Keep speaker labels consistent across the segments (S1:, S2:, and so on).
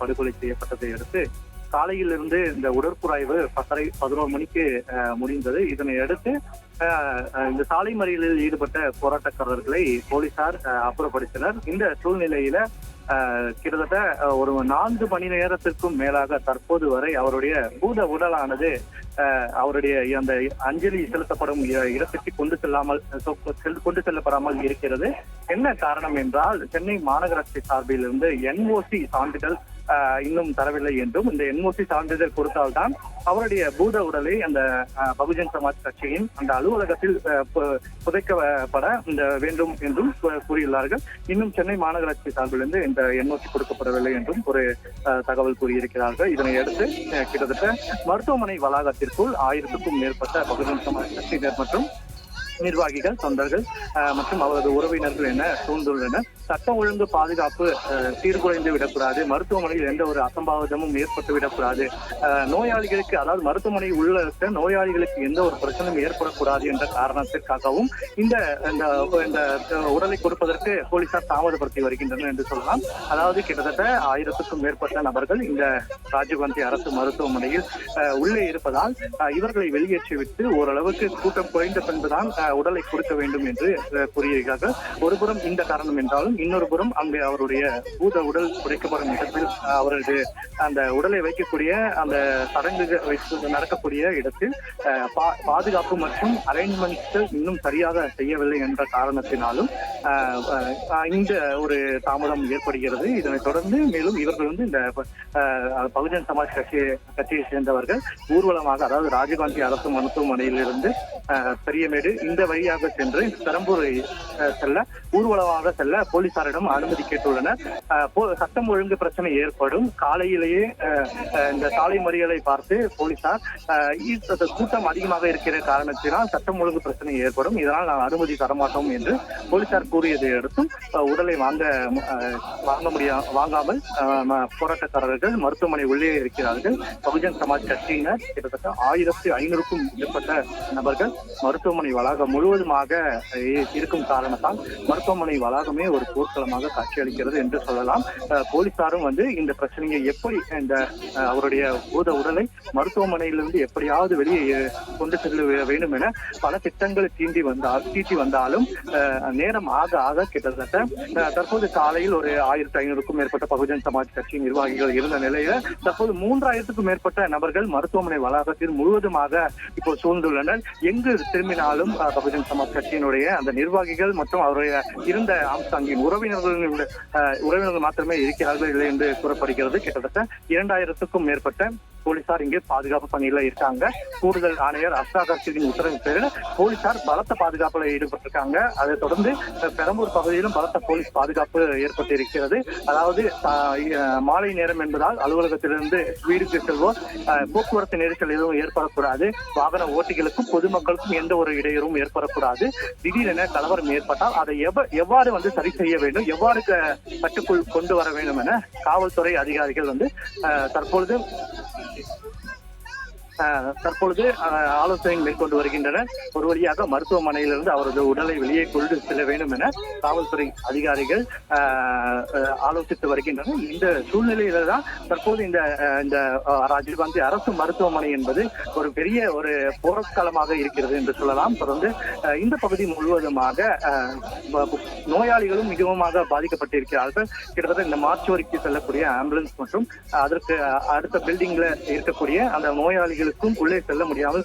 S1: படுகொலை செய்யப்பட்டதை அடுத்து காலையிலிருந்து இந்த உடற்குறாய்வு பத்தரை பதினோரு மணிக்கு முடிந்தது. இதனை அடுத்து இந்த சாலை மறியலில் ஈடுபட்ட போராட்டக்காரர்களை போலீசார் அப்புறப்படுத்தினர். இந்த சூழ்நிலையில கிட்டத்தட்ட ஒரு நான்கு மணி நேரத்திற்கும் மேலாக தற்போது வரை அவருடைய பூத உடலானது அவருடைய அந்த அஞ்சலி செலுத்தப்படும் இடத்துக்கு கொண்டு செல்லாமல் கொண்டு செல்லப்படாமல் இருக்கிறது. என்ன காரணம் என்றால் சென்னை மாநகராட்சி சார்பில் இருந்து என்ஓசி சான்றிதழ் இன்னும் தரவில்லை என்றும் இந்த என்ஓசி சான்றிதழ் கொடுத்தால்தான் அவருடைய பூத உடலை அந்த பகுஜன் சமாஜ் கட்சியின் அந்த அலுவலகத்தில் பு- புதைக்கப்பட இந்த வேண்டும் என்றும் கூறியுள்ளார்கள். இன்னும் சென்னை மாநகராட்சி சார்பிலிருந்து இந்த என்ஓசி கொடுக்கப்படவில்லை என்றும் ஒரு தகவல் கூறியிருக்கிறார்கள். இதனை அடுத்து கிட்டத்தட்ட மருத்துவமனை வளாகத்திற்குள் ஆயிரத்துக்கும் மேற்பட்ட பகுஜன் சமாஜ் கட்சியினர் மற்றும் நிர்வாகிகள் தொண்டர்கள் மற்றும் அவரது உறவினர்கள் என சூழ்ந்துள்ளனர். சட்டம் ஒழுங்கு பாதுகாப்பு அஹ், சீர்குலைந்து விடக்கூடாது. மருத்துவமனையில் எந்த ஒரு அசம்பாவிதமும் ஏற்பட்டு விடக்கூடாது. அஹ், நோயாளிகளுக்கு அதாவது மருத்துவமனை உள்ள இருக்க நோயாளிகளுக்கு எந்த ஒரு பிரச்சனையும் ஏற்படக்கூடாது என்ற காரணத்திற்காகவும் இந்த இந்த உடலை கொடுப்பதற்கு போலீசார் தாமதப்படுத்தி வருகின்றனர் என்று சொல்லலாம். அதாவது கிட்டத்தட்ட ஆயிரத்துக்கும் மேற்பட்ட நபர்கள் இந்த ராஜீவ்காந்தி அரசு மருத்துவமனையில் உள்ளே இருப்பதால் அஹ், இவர்களை வெளியேற்றிவிட்டு ஓரளவுக்கு கூட்டம் குறைந்த பின்புதான் அஹ், உடலை கொடுக்க வேண்டும் என்று கூறியிருக்கிறார்கள். ஒருபுறம் இந்த காரணம் என்றாலும் இன்னொரு புறம் அங்கு அவருடைய பூத உடல் உடைக்கப்படும் இடத்தில் அவரது அந்த உடலை வைக்கக்கூடிய அந்த சடங்கு வைத்து நடக்கக்கூடிய இடத்தில் பா- பாதுகாப்பு மற்றும் அரேஞ்ச்மெண்ட்ஸ் இன்னும் சரியாக செய்யவில்லை என்ற காரணத்தினாலும் இந்த ஒரு தாமதம் ஏற்படுகிறது. இதனைத் தொடர்ந்து மேலும் இவர்கள் வந்து இந்த பகுஜன் சமாஜ் கட்சி கட்சியை சேர்ந்தவர்கள் ஊர்வலமாக அதாவது ராஜீவ்காந்தி அரசு மருத்துவமனையிலிருந்து பெரியமேடு இந்த வழியாக சென்று பெரம்பூரை செல்ல ஊர்வலமாக செல்ல போலீஸ் போலீசாரிடம் அனுமதி கேட்டுள்ளனர். சட்டம் ஒழுங்கு பிரச்சனை ஏற்படும். காலையிலேயே இந்த சாலை மறியலை பார்த்து போலீசார் கூட்டம் அதிகமாக இருக்கிற காரணத்தினால் சட்டம் ஒழுங்கு பிரச்சனை ஏற்படும். இதனால் நான் அனுமதி தரமாட்டோம் என்று போலீசார் கூறியதை அடுத்தும் உடலை வாங்க வாங்க முடியா வாங்காமல் போராட்டக்காரர்கள் மருத்துவமனை உள்ளே இருக்கிறார்கள். பகுஜன் சமாஜ் கட்சியினர் கிட்டத்தட்ட ஆயிரத்தி ஐநூறுக்கும் மேற்பட்ட நபர்கள் மருத்துவமனை வளாகம் முழுவதுமாக இருக்கும் காரணத்தால் மருத்துவமனை வளாகமே ஒரு போர்க்களமாக காட்சியளிக்கிறது என்று சொல்லலாம். போலீசாரும் வந்து இந்த பிரச்சனையை எப்படி இந்த அவருடைய பூத உடலை மருத்துவமனையிலிருந்து எப்படியாவது வெளியே கொண்டு செல்ல வேண்டும் என பல திட்டங்கள் தீண்டி வந்தால் தீட்டி வந்தாலும் நேரம் ஆக ஆக கிட்டத்தட்ட தற்போது காலையில் ஒரு ஆயிரத்தி ஐநூறுக்கும் மேற்பட்ட பகுஜன் சமாஜ் கட்சி நிர்வாகிகள் இருந்த நிலையில தற்போது மூன்றாயிரத்துக்கும் மேற்பட்ட நபர்கள் மருத்துவமனை வளாகத்தில் முழுவதுமாக இப்போ சூழ்ந்துள்ளனர். எங்கு திரும்பினாலும் பகுஜன் சமாஜ் கட்சியினுடைய அந்த நிர்வாகிகள் மற்றும் அவருடைய இருந்த ஆம்சாங்கின் உறவினர்கள் உறவினர்கள் மாத்திரமே இருக்கிறார்கள் இல்லை என்று கூறப்படுகிறது. கிட்டத்தட்ட இரண்டாயிரத்துக்கும் மேற்பட்ட போலீசார் இங்கே பாதுகாப்பு பணியில இருக்காங்க. கூடுதல் ஆணையர் அஸ்தாகர்ஷின் உத்தரவின் பேரில் போலீசார் பலத்த பாதுகாப்புல ஈடுபட்டிருக்காங்க. அதை தொடர்ந்து பெரம்பூர் பகுதியிலும் பலத்த போலீஸ் பாதுகாப்பு ஏற்பட்டு இருக்கிறது அதாவது மாலை நேரம் என்பதால் அலுவலகத்திலிருந்து வீடுக்கு செல்வோர் போக்குவரத்து நெரிசல் எதுவும் ஏற்படக்கூடாது. வாகன ஓட்டிகளுக்கும் பொதுமக்களுக்கும் எந்த ஒரு இடையூறும் ஏற்படக்கூடாது. திடீரென கலவரம் ஏற்பட்டால் அதை எவ- எவ்வாறு வந்து சரி செய்ய வேண்டும்? எவ்வாறு கட்டுக்குள் கொண்டு வர வேண்டும் என காவல்துறை அதிகாரிகள் வந்து தற்பொழுது தற்பொழுது ஆலோசனை மேற்கொண்டு வருகின்றனர் ஒரு வழியாக மருத்துவமனையிலிருந்து அவரது உடலை வெளியே கொண்டு செல்ல வேண்டும் என காவல்துறை அதிகாரிகள் ஆலோசித்து வருகின்றனர். இந்த சூழ்நிலையில தான் தற்போது இந்த இந்த அஹ், ராஜீவ்காந்தி அரசு மருத்துவமனை என்பது ஒரு பெரிய ஒரு போர்க்களமாக இருக்கிறது என்று சொல்லலாம். தொடர்ந்து அஹ், இந்த பகுதி முழுவதுமாக அஹ், நோயாளிகளும் மிகவுமாக பாதிக்கப்பட்டிருக்கிறார்கள். கிட்டத்தட்ட இந்த மார்ச் வரைக்கும் செல்லக்கூடிய ஆம்புலன்ஸ் மற்றும் அதற்கு அடுத்த பில்டிங்ல இருக்கக்கூடிய அந்த நோயாளிகள் நோயாளிகளுக்கும் உள்ளே செல்ல முடியாமல்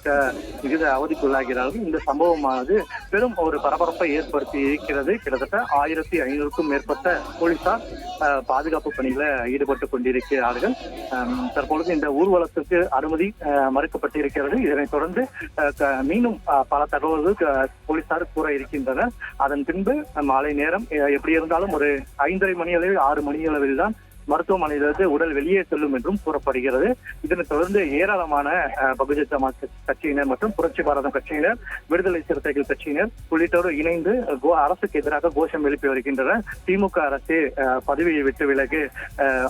S1: மிகுந்த அவதிக்குள்ளாகிறார்கள். இந்த சம்பவமானது பெரும் ஒரு பரபரப்பை ஏற்படுத்தி இருக்கிறது. கிட்டத்தட்ட ஆயிரத்தி ஐநூறுக்கும் மேற்பட்ட போலீசார் பாதுகாப்பு பணியில ஈடுபட்டு கொண்டிருக்கிறார்கள். தற்பொழுது இந்த ஊர்வலத்துக்கு அனுமதி அஹ், மறுக்கப்பட்டிருக்கிறது. இதனைத் தொடர்ந்து அஹ், மீண்டும் பல தகவல்கள் போலீசார் கூற இருக்கின்றனர். அதன் பின்பு மாலை நேரம் எப்படி இருந்தாலும் ஒரு ஐந்தரை மணி அளவில் ஆறு மணி அளவில் தான் மருத்துவமனையிலிருந்து உடல் வெளியே செல்லும் என்றும் கூறப்படுகிறது. இதனைத் தொடர்ந்து ஏராளமான பகுஜன் சமாஜ் கட்சியினர் மற்றும் புரட்சி பாரதம் கட்சியினர் விடுதலை சிறுத்தைகள் கட்சியினர் உள்ளிட்டோர் இணைந்து கோ- அரசுக்கு எதிராக கோஷம் எழுப்பி வருகின்றனர். திமுக அரசு பதவியை விட்டு விலகு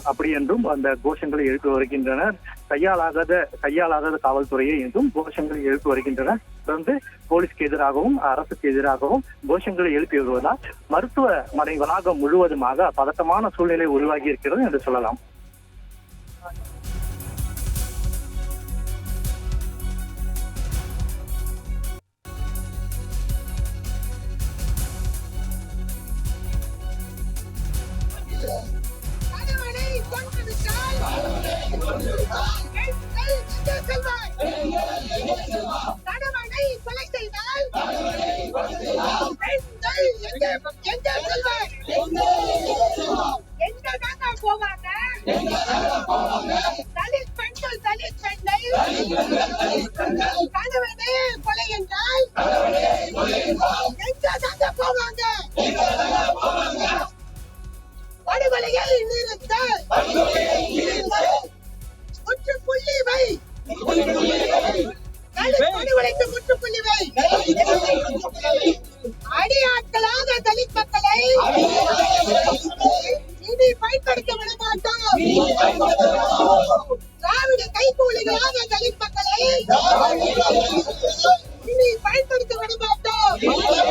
S1: அப்படி என்றும் அந்த கோஷங்களை எழுப்பி வருகின்றனர். கையாளாகாத கையாளாகாத காவல்துறையை என்றும் கோஷங்களை எழுப்பி வருகின்றனர். தொடர்ந்து போலீஸ்க்கு எதிராகவும் அரசுக்கு எதிராகவும் கோஷங்களை எழுப்பி வருவதால் மருத்துவமனை வளாகம் முழுவதுமாக பதட்டமான சூழ்நிலை உருவாகி இருக்கிறது என்று சொல்லலாம்
S2: செல்வா கொலை என்றால் போவாங்க. படுகொலையை நிறுத்த Thank you.